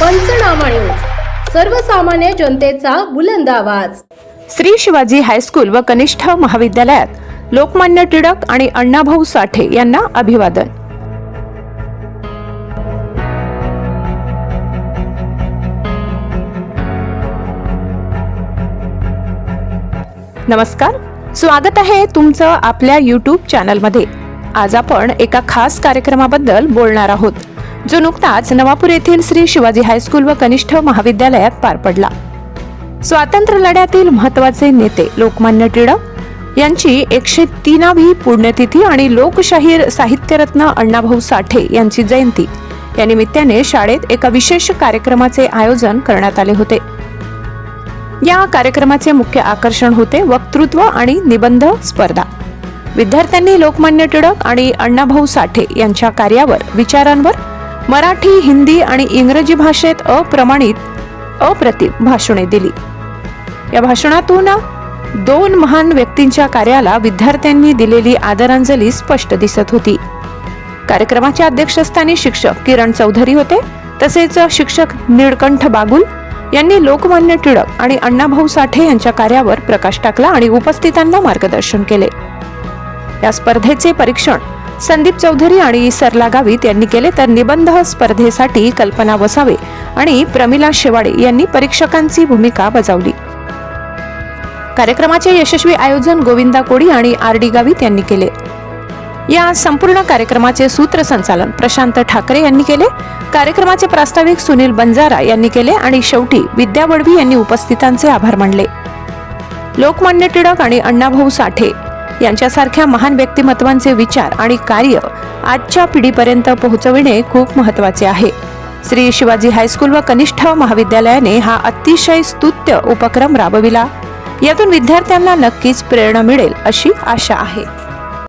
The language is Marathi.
पंचनामा न्यूज. सर्वसामान्य जनतेचा बुलंद आवाज. श्री शिवाजी हायस्कूल व कनिष्ठ महाविद्यालयात लोकमान्य टिळक आणि अण्णाभाऊ साठे यांना अभिवादन. नमस्कार. स्वागत आहे तुमचं आपल्या यूट्यूब चॅनलमध्ये आज आपण एका खास कार्यक्रमाबद्दल बोलणार आहोत. जो नुकताच नवापूर येथील श्री शिवाजी हायस्कूल व कनिष्ठ महाविद्यालयात पार पडला. स्वातंत्र्य लढ्यातील महत्त्वाचे नेते लोकमान्य टिळक यांची एकशे तीनावी पुण्यतिथी आणि लोकशाहीर साहित्यरत्न अण्णाभाऊ साठे यांची जयंती. या निमित्ताने शाळेत एका विशेष कार्यक्रमाचे आयोजन करण्यात आले होते. या कार्यक्रमाचे मुख्य आकर्षण होते वक्तृत्व आणि निबंध स्पर्धा. विद्यार्थ्यांनी लोकमान्य टिळक आणि अण्णाभाऊ साठे यांच्या कार्यावर विचारांवर मराठी हिंदी आणि इंग्रजी भाषेत अप्रमाणित अप्रतिम भाषणे दिली. या भाषणातून दोन महान व्यक्तींच्या कार्याला विद्यार्थ्यांनी दिलेली आदरांजली स्पष्ट दिसत होती. कार्यक्रमाच्या अध्यक्षस्थानी शिक्षक किरण चौधरी होते तसेच शिक्षक निळकंठ बागुल यांनी लोकमान्य टिळक आणि अण्णाभाऊ साठे यांच्या कार्यावर प्रकाश टाकला आणि उपस्थितांना मार्गदर्शन केले. या स्पर्धेचे परीक्षण संदीप चौधरी आणि सरला गावित यांनी केले तर निबंध स्पर्धेसाठी कल्पना वसावे आणि प्रमिला शेवाडे यांनी परीक्षकांची भूमिका बजावली. कार्यक्रमाचे यशस्वी आयोजन गोविंदा कोडी आणि आर डी गावित यांनी केले. या संपूर्ण कार्यक्रमाचे सूत्रसंचालन प्रशांत ठाकरे यांनी केले. कार्यक्रमाचे प्रास्ताविक सुनील बंजारा यांनी केले आणि शेवटी विद्या वडवी यांनी उपस्थितांचे आभार मानले. लोकमान्य टिळक आणि अण्णाभाऊ साठे यांच्यासारख्या महान व्यक्तिमत्वांचे विचार आणि कार्य आजच्या पिढीपर्यंत पोहोचविणे खूप महत्त्वाचे आहे. श्री शिवाजी हायस्कूल व कनिष्ठ महाविद्यालयाने हा अतिशय स्तुत्य उपक्रम राबविला. यातून विद्यार्थ्यांना नक्कीच प्रेरणा मिळेल अशी आशा आहे.